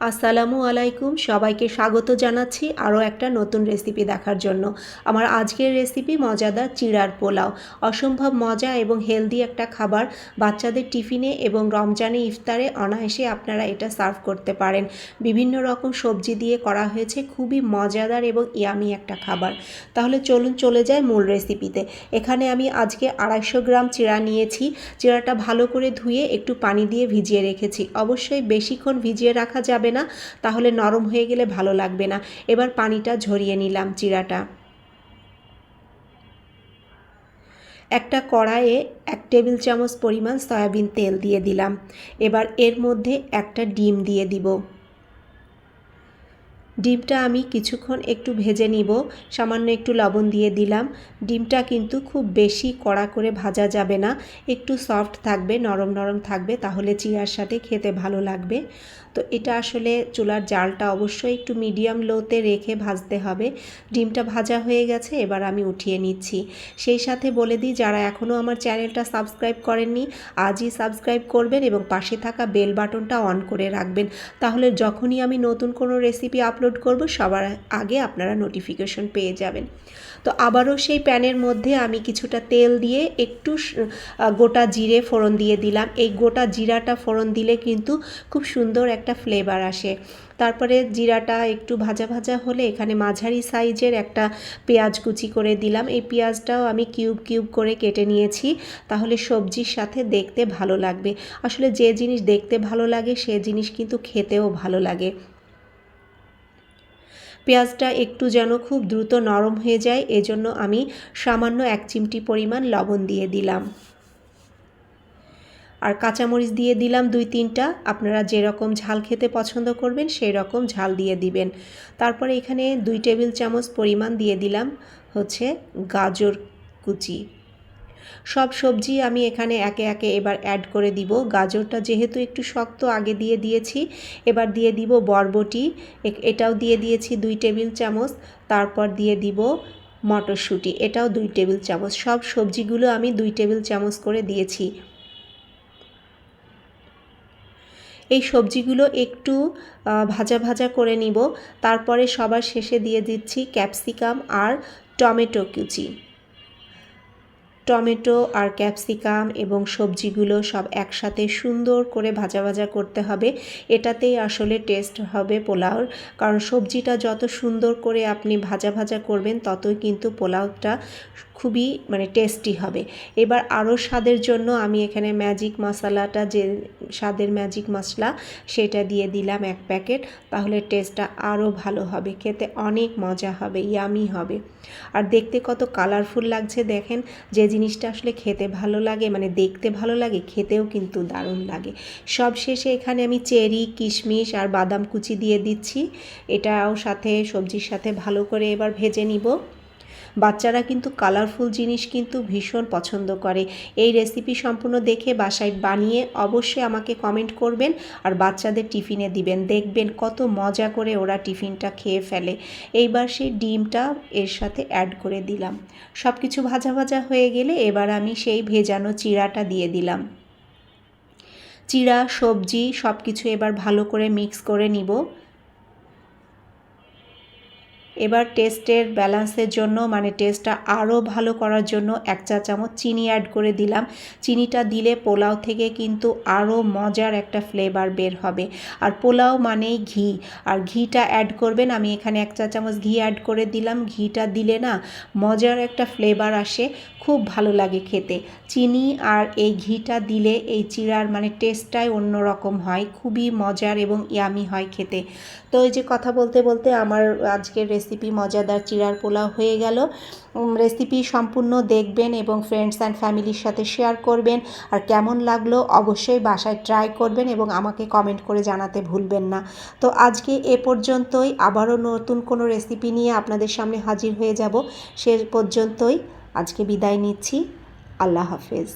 আসসালামু আলাইকুম। সবাইকে স্বাগত জানাচ্ছি আরও একটা নতুন রেসিপি দেখার জন্য। আমার আজকের রেসিপি মজাদার চিড়ার পোলাও। অসম্ভব মজা এবং হেলদি একটা খাবার বাচ্চাদের টিফিনে এবং রমজানে ইফতারে অনায়াসে আপনারা এটা সার্ভ করতে পারেন। বিভিন্ন রকম সবজি দিয়ে করা হয়েছে খুবই মজাদার এবং ইয়ামি একটা খাবার। তাহলে চলুন চলে যায় মূল রেসিপিতে। এখানে আমি আজকে আড়াইশো গ্রাম চিড়া নিয়েছি। চিড়াটা ভালো করে ধুয়ে একটু পানি দিয়ে ভিজিয়ে রেখেছি। অবশ্যই বেশিক্ষণ ভিজিয়ে রাখা যাবে না, তাহলে নরম হয়ে গেলে ভালো লাগবে না। এবার পানিটা ঝরিয়ে নিলাম চিরাটা। একটা কড়াইয়ে এক টেবিল চামচ পরিমাণ সয়াবিন তেল দিয়ে দিলাম। এবার এর মধ্যে একটা ডিম দিয়ে দিব। ডিমটা আমি কিছুক্ষণ একটু ভেজে নিব, সামান্য একটু লবণ দিয়ে দিলাম। ডিমটা কিন্তু খুব বেশি কড়া করে ভাজা যাবে না, একটু সফট থাকবে, নরম নরম থাকবে, তাহলে চিয়ার সাথে খেতে ভালো লাগবে। তো এটা আসলে চুলার জালটা অবশ্যই একটু মিডিয়াম লোতে রেখে ভাজতে হবে। ডিমটা ভাজা হয়ে গেছে, এবার আমি উঠিয়ে নিচ্ছি। সেই সাথে বলে দিই, যারা এখনও আমার চ্যানেলটা সাবস্ক্রাইব করেননি, আজই সাবস্ক্রাইব করবেন এবং পাশে থাকা বেল বাটনটা অন করে রাখবেন। তাহলে যখনই আমি নতুন কোনো রেসিপি আপলোড করব, সবার আগে আপনারা নোটিফিকেশন পেয়ে যাবেন। তো আবারও সেই প্যানের মধ্যে আমি কিছুটা তেল দিয়ে একটু গোটা জিরে ফোড়ন দিয়ে দিলাম। এই গোটা জিরাটা ফোড়ন দিলে কিন্তু খুব সুন্দর একটা ফ্লেভার আসে। তারপরে জিরাটা একটু ভাজা ভাজা হলে এখানে মাঝারি সাইজের একটা পেঁয়াজ কুচি করে দিলাম। এই পেঁয়াজটাও আমি কিউব কিউব করে কেটে নিয়েছি, তাহলে সবজির সাথে দেখতে ভালো লাগবে। আসলে যে জিনিস দেখতে ভালো লাগে, সে জিনিস কিন্তু খেতেও ভালো লাগে। পেঁয়াজটা একটু যেন খুব দ্রুত নরম হয়ে যায়, এজন্য আমি সামান্য এক চিমটি পরিমাণ লবণ দিয়ে দিলাম। আর কাঁচামরিচ দিয়ে দিলাম দুই তিনটা। আপনারা যেরকম ঝাল খেতে পছন্দ করবেন সেই রকম ঝাল দিয়ে দিবেন। তারপরে এখানে দুই টেবিল চামচ পরিমাণ দিয়ে দিলাম হচ্ছে গাজর কুচি। সব সবজি আমি এখানে একে একে এবার অ্যাড করে দিব। গাজরটা যেহেতু একটু শক্ত, আগে দিয়ে দিয়েছি, এবার দিয়ে দিব বরবটি। এটাও দিয়ে দিয়েছি দুই টেবিল চামচ। তারপর দিয়ে দিব মটরশুঁটি, এটাও দুই টেবিল চামচ। সব সবজিগুলো আমি দুই টেবিল চামচ করে দিয়েছি। এই সবজিগুলো একটু ভাজা ভাজা করে নিব। তারপরে সবার শেষে দিয়ে দিচ্ছি ক্যাপসিকাম আর টমেটো কুচি। টমেটো আর ক্যাপসিকাম এবং সবজিগুলো সব একসাথে সুন্দর করে ভাজা ভাজা করতে হবে। এটাতেই আসলে টেস্ট হবে পোলাওর। কারণ সবজিটা যত সুন্দর করে আপনি ভাজা ভাজা করবেন, ততই কিন্তু পোলাওটা খুবই মানে টেস্টি হবে। এবার আরও স্বাদের জন্য আমি এখানে ম্যাজিক মশলাটা যে স্বাদের ম্যাজিক মশলা সেটা দিয়ে দিলাম এক প্যাকেট তাহলে টেস্টটা আরও ভালো হবে, খেতে অনেক মজা হবে ইয়ামি হবে। আর দেখতে কত কালারফুল লাগছে দেখেন, যে জিনিসটা আসলে খেতে ভালো লাগে মানে দেখতে ভালো লাগে, খেতেও কিন্তু দারুণ লাগে। সব শেষে এখানে আমি চেরি, কিশমিশ আর বাদাম কুচি দিয়ে দিচ্ছি। এটাও সাথে সবজির সাথে ভালো করে এবার ভেজে নিব। বাচ্চারা কিন্তু কালারফুল জিনিস কিন্তু ভীষণ পছন্দ করে। এই রেসিপি সম্পূর্ণ দেখে বাসায় বানিয়ে অবশ্যই আমাকে কমেন্ট করবেন আর বাচ্চাদের টিফিনে দিবেন। দেখবেন কত মজা করে ওরা টিফিনটা খেয়ে ফেলে। এইবার সেই ডিমটা এর সাথে অ্যাড করে দিলাম। সব কিছু ভাজা ভাজা হয়ে গেলে এবার আমি সেই ভেজানো চিড়াটা দিয়ে দিলাম। চিড়া, সবজি সব কিছু এবার ভালো করে মিক্স করে নিব। এবার টেস্টের ব্যালেন্সের জন্য মানে টেস্টটা আরও ভালো করার জন্য এক চা চামচ চিনি অ্যাড করে দিলাম। চিনিটা দিলে পোলাও থেকে কিন্তু আরও মজার একটা ফ্লেভার বের হবে। আর পোলাও মানেই ঘি। আর ঘিটা অ্যাড করবেন, আমি এখানে এক চা চামচ ঘি অ্যাড করে দিলাম। ঘিটা দিলে না মজার একটা ফ্লেভার আসে, খুব ভালো লাগে খেতে। চিনি আর এই ঘিটা দিলে এই চিড়ার মানে টেস্টটাই অন্যরকম হয়। খুবই মজার এবং ইয়ামি হয় খেতে। তো এই যে কথা বলতে বলতে আমার আজকের রেসিপি মজাদার চিড়ার পোলাও হয়ে গেল। রেসিপি সম্পূর্ণ দেখবেন এবং ফ্রেন্ডস অ্যান্ড ফ্যামিলির সাথে শেয়ার করবেন। আর কেমন লাগল অবশ্যই বাসায় ট্রাই করবেন এবং আমাকে কমেন্ট করে জানাতে ভুলবেন না। তো আজকে এ পর্যন্তই। আবারও নতুন কোনো রেসিপি নিয়ে আপনাদের সামনে হাজির হয়ে যাব। সে পর্যন্তই আজকে বিদায় নিচ্ছি। আল্লাহ হাফেজ।